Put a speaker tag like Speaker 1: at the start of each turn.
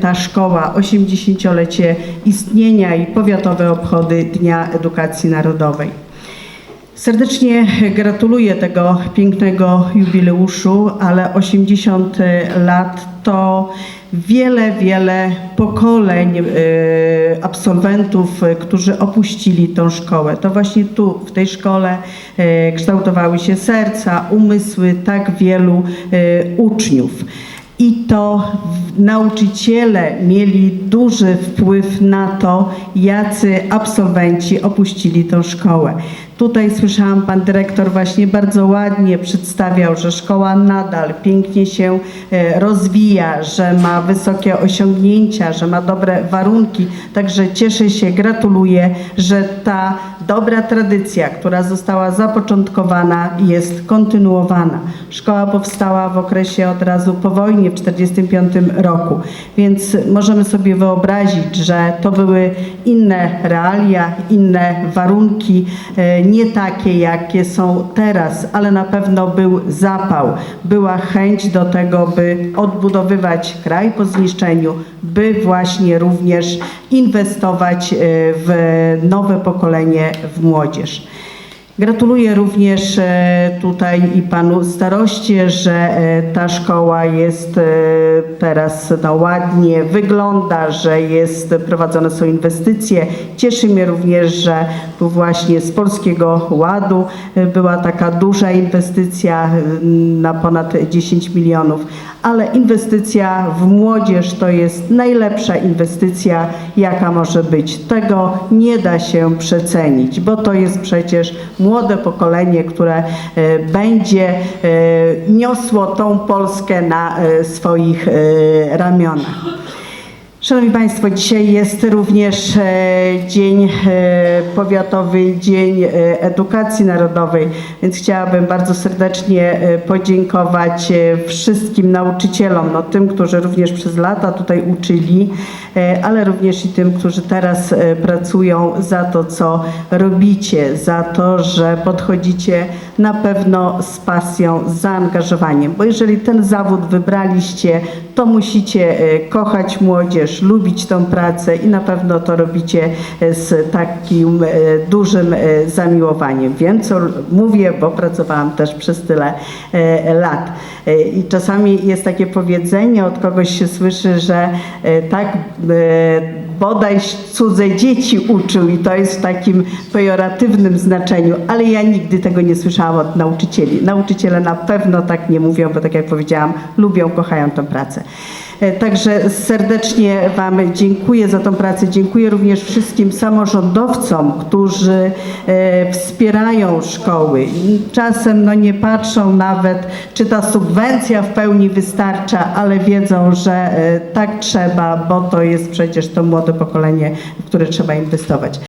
Speaker 1: ta szkoła 80-lecie istnienia i powiatowe obchody Dnia Edukacji Narodowej. Serdecznie gratuluję tego pięknego jubileuszu, ale 80 lat to wiele, wiele pokoleń e, absolwentów, którzy opuścili tą szkołę. To właśnie tu, w tej szkole e, kształtowały się serca, umysły tak wielu e, uczniów. I to nauczyciele mieli duży wpływ na to, jacy absolwenci opuścili tę szkołę. Tutaj słyszałam, pan dyrektor właśnie bardzo ładnie przedstawiał, że szkoła nadal pięknie się e, rozwija, że ma wysokie osiągnięcia, że ma dobre warunki. Także cieszę się, gratuluję, że ta dobra tradycja, która została zapoczątkowana, jest kontynuowana. Szkoła powstała w okresie od razu po wojnie w 1945 roku, więc możemy sobie wyobrazić, że to były inne realia, inne warunki, e, nie takie jakie są teraz, ale na pewno był zapał, była chęć do tego, by odbudowywać kraj po zniszczeniu, by właśnie również inwestować e, w nowe pokolenie, w młodzież. Gratuluję również e, tutaj i panu staroście, że e, ta szkoła jest e, teraz no, ładnie wygląda, że jest prowadzone są inwestycje. Cieszy mnie również, że tu właśnie z Polskiego Ładu była taka duża inwestycja na ponad 10 milionów, ale inwestycja w młodzież to jest najlepsza inwestycja, jaka może być. Tego nie da się przecenić, bo to jest przecież młode pokolenie, które e, będzie e, niosło tą Polskę na e, swoich ramionach. Szanowni Państwo, dzisiaj jest również e, Dzień e, Powiatowy, Dzień e, Edukacji Narodowej, więc chciałabym bardzo serdecznie podziękować wszystkim nauczycielom, no, tym, którzy również przez lata tutaj uczyli, ale również i tym, którzy teraz pracują za to, co robicie, za to, że podchodzicie na pewno z pasją, z zaangażowaniem, bo jeżeli ten zawód wybraliście, to musicie e, kochać młodzież, lubić tą pracę i na pewno to robicie e, z takim e, dużym zamiłowaniem. Wiem, co mówię, bo pracowałam też przez tyle lat. I czasami jest takie powiedzenie, od kogoś się słyszy, że tak bodaj cudze dzieci uczył i to jest w takim pejoratywnym znaczeniu, ale ja nigdy tego nie słyszałam od nauczycieli. Nauczyciele na pewno tak nie mówią, bo tak jak powiedziałam, lubią, kochają tę pracę. E, Także serdecznie Wam dziękuję za tą pracę. Dziękuję również wszystkim samorządowcom, którzy e, wspierają szkoły. Czasem no, nie patrzą nawet, czy ta subwencja w pełni wystarcza, ale wiedzą, że e, tak trzeba, bo to jest przecież to młode pokolenie, w które trzeba inwestować.